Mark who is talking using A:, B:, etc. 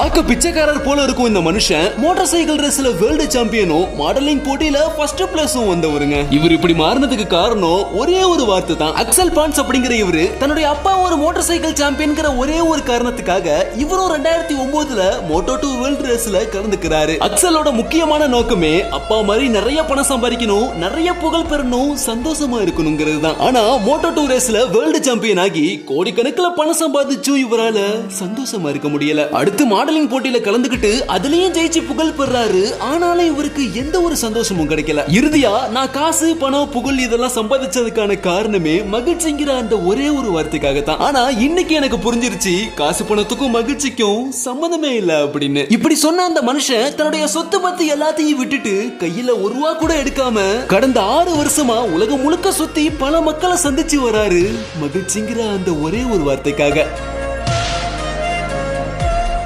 A: பார்க்க பிச்சைக்காரர் போல இருக்கும் இந்த மனுஷன். மோட்டார் சைக்கிள் ரேஸ்ல வேர்ல்டு சாம்பியனும் மாடலிங் போட்டியில ஃபர்ஸ்ட் பிளஸும் வந்தவருங்க. இவர் இப்படி மாறினதுக்கு காரணம் ஒரே ஒரு வார்த்தை தான். அக்சல் பான்ஸ் அப்படிங்கிற இவரு தன்னுடைய அப்பா ஒரு மோட்டார் சைக்கிள் சாம்பியன்கிற ஒரே ஒரு காரணத்துக்காக இவரும் ரெண்டாயிரத்தி ஒன்பதுல மோட்டோ டூ வேர்ல்டு ரேஸ்ல கலந்துக்கிறாரு. அக்சலோட முக்கியமான நோக்கமே அப்பா மாதிரி நிறைய பணம் சம்பாதிக்கணும் நிறைய புகழ் பெறணும் சந்தோஷமா இருக்கணுங்கிறது தான். ஆனா மோட்டோ டூ ரேஸ்ல வேர்ல்டு சாம்பியன் ஆகி கோடிக்கணக்கில் பணம் சம்பாதிச்சும் இவரால சந்தோஷமா இருக்க முடியல. அடுத்து மாடல் மாடலிங் போட்டியில கலந்துக்கிட்டு அதுலயும் ஜெயிச்சு புகழ் பெறாரு. ஆனாலும் இவருக்கு எந்த ஒரு சந்தோஷமும் கிடைக்கல. இறுதியா நான் காசு பணம் புகழ் இதெல்லாம் சம்பாதிச்சதுக்கான காரணமே மகிழ்ச்சிங்கிற அந்த ஒரே ஒரு வார்த்தைக்காக தான் ஆனா இன்னைக்கு எனக்கு புரிஞ்சிருச்சு காசு பணத்துக்கும் மகிழ்ச்சிக்கும் சம்மந்தமே இல்ல அப்படின்னு. இப்படி சொன்ன அந்த மனுஷன் தன்னுடைய சொத்து பத்தி எல்லாத்தையும் விட்டுட்டு கையில ஒரு ரூபா கூட எடுக்காம கடந்த ஆறு வருஷமா உலகம் முழுக்க சுத்தி பல மக்களை சந்திச்சு வராரு. மகிழ்ச்சிங்கிற அந்த ஒரே ஒரு வார்த்தைக்காக.